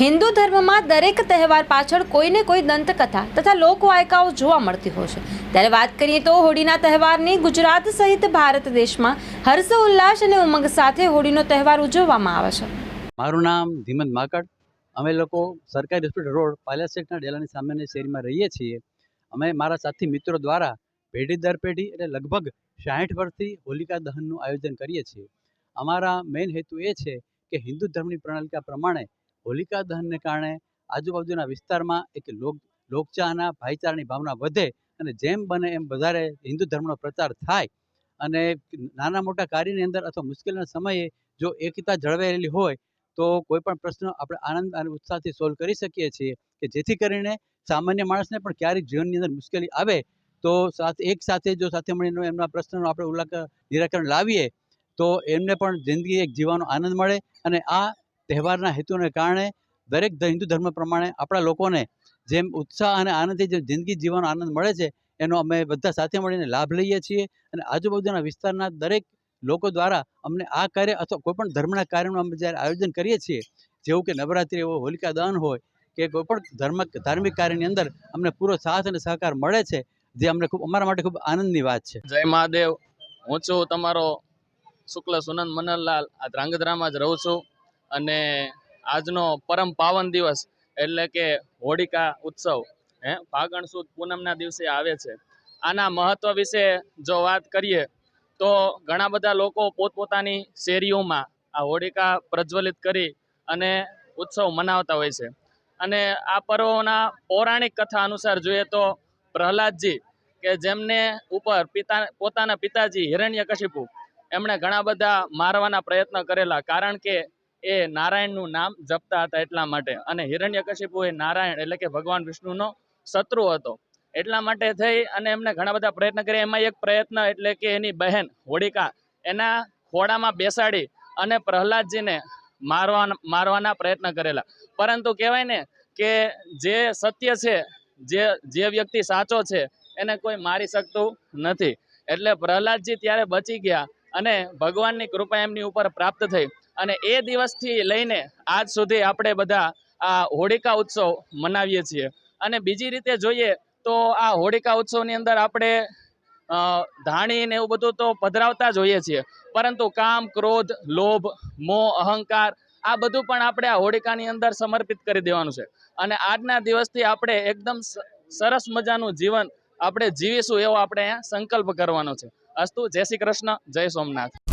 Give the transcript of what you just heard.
હિન્દુ ધર્મમાં દરેક તહેવાર પાછળ કોઈને કોઈ દંતકથા તથા લોકવાયકાઓ જોવા મળતી હોય છે. ત્યારે વાત કરીએ તો હોળીના તહેવારની ગુજરાત સહિત ભારત દેશમાં હર્ષ, ઉલ્લાસ અને ઉમંગ સાથે હોળીનો તહેવાર ઉજવવામાં આવે છે. મારું નામ ધીમંત માકડ. અમે લોકો સરકારી હોસ્પિટલ રોડ પાલાસેટના ડેલાની સામેની શેરીમાં રહીએ છીએ. અમે મારા સાથી મિત્રો દ્વારા પેઢી દર પેઢી એટલે લગભગ સાઠ વર્ષથી હોલિકા દહનનું આયોજન કરીએ છીએ. અમારા મેઇન હેતુ એ છે કે હિન્દુ ધર્મની પ્રણાલિકા પ્રમાણે હોલિકા દહનને કારણે આજુબાજુના વિસ્તારમાં એક લોક, લોકચાહના ભાઈચારાની ભાવના વધે અને જેમ બને એમ વધારે હિન્દુ ધર્મનો પ્રચાર થાય. અને નાના મોટા કાર્યની અંદર અથવા મુશ્કેલીના સમયે જો એકતા જળવાયેલી હોય, તો કોઈ પણ પ્રશ્ન આપણે આનંદ અને ઉત્સાહથી સોલ્વ કરી શકીએ છીએ કે જેથી કરીને સામાન્ય માણસને પણ ક્યારેક જીવનની અંદર મુશ્કેલી આવે. તો સાથે, એક સાથે જો સાથે મળીને એમના પ્રશ્નનો આપણે ઉલ્લાખ નિરાકરણ લાવીએ, તો એમને પણ જિંદગી એક જીવવાનો આનંદ મળે અને આ તહેવારના હેતુને કારણે દરેક હિન્દુ ધર્મ પ્રમાણે આપણા લોકોને જેમ ઉત્સાહ અને આનંદથી જેમ જિંદગી જીવવાનો આનંદ મળે છે, એનો અમે બધા સાથે મળીને લાભ લઈએ છીએ અને આજુબાજુના વિસ્તારના દરેક લોકો દ્વારા અમને આ કાર્ય અથવા કોઈપણ ધર્મના કાર્યનું અમે જ્યારે આયોજન કરીએ છીએ, જેવું કે નવરાત્રિ હોય, હોલિકા દહન હોય કે કોઈપણ ધર્મ, ધાર્મિક કાર્યની અંદર અમને પૂરો સાથ અને સહકાર મળે છે, જે અમને ખૂબ, અમારા માટે ખૂબ આનંદની વાત છે. જય મહાદેવ. હું છું તમારો શુક્લ સુનંદ મનનલાલ. આ ધ્રાંગધ્રામાં જ રહું છું. અને આજનો પરમ પાવન દિવસ એટલે કે હોળિકા ઉત્સવ, હે? ફાગણ સુદ પૂનમના દિવસે આવે છે. આના મહત્વ વિશે જો વાત કરીએ, તો ઘણા બધા લોકો પોતપોતાની શેરીઓમાં આ હોળિકા પ્રજ્વલિત કરી અને ઉત્સવ મનાવતા હોય છે. અને આ પર્વોના પૌરાણિક કથા અનુસાર જોઈએ તો પ્રહલાદજી, કે જેમને ઉપર પિતા, પોતાના પિતાજી હિરણ્યકશિપુ, એમણે ઘણા બધા મારવાના પ્રયત્ન કરેલા. કારણ કે એ નારાયણનું નામ જપતા હતા એટલા માટે. અને હિરણ્યકશિપુ એ નારાયણ એટલે કે ભગવાન વિષ્ણુનો શત્રુ હતો. એટલા માટે થઈ અને એમને ઘણા બધા પ્રયત્ન કર્યા. એમાં એક પ્રયત્ન એટલે કે એની બહેન હોળિકા એના ખોડામાં બેસાડી અને પ્રહલાદજીને મારવા મારવાના પ્રયત્ન કરેલા. પરંતુ કહેવાય ને કે જે સત્ય છે, જે જે વ્યક્તિ સાચો છે, એને કોઈ મારી શકતું નથી. એટલે પ્રહલાદજી ત્યારે બચી ગયા અને ભગવાનની કૃપા એમની ઉપર પ્રાપ્ત થઈ. અને એ દિવસથી લઈને આજ સુધી આપણે બધા આ હોળિકા ઉત્સવ મનાવીએ છીએ. અને બીજી રીતે જોઈએ તો આ હોળિકા ઉત્સવની અંદર આપણે ધાણી ને એવું બધું તો પધરાવતા જ હોઈએ છીએ. પરંતુ કામ, ક્રોધ, લોભ, મોહ, અહંકાર આ બધું પણ આપણે આ હોળિકાની અંદર સમર્પિત કરી દેવાનું છે. અને આજના દિવસથી આપણે એકદમ સરસ મજાનું જીવન આપણે જીવીશું એવો આપણે સંકલ્પ કરવાનો છે. અસ્તુ, જય શ્રી કૃષ્ણ, જય સોમનાથ.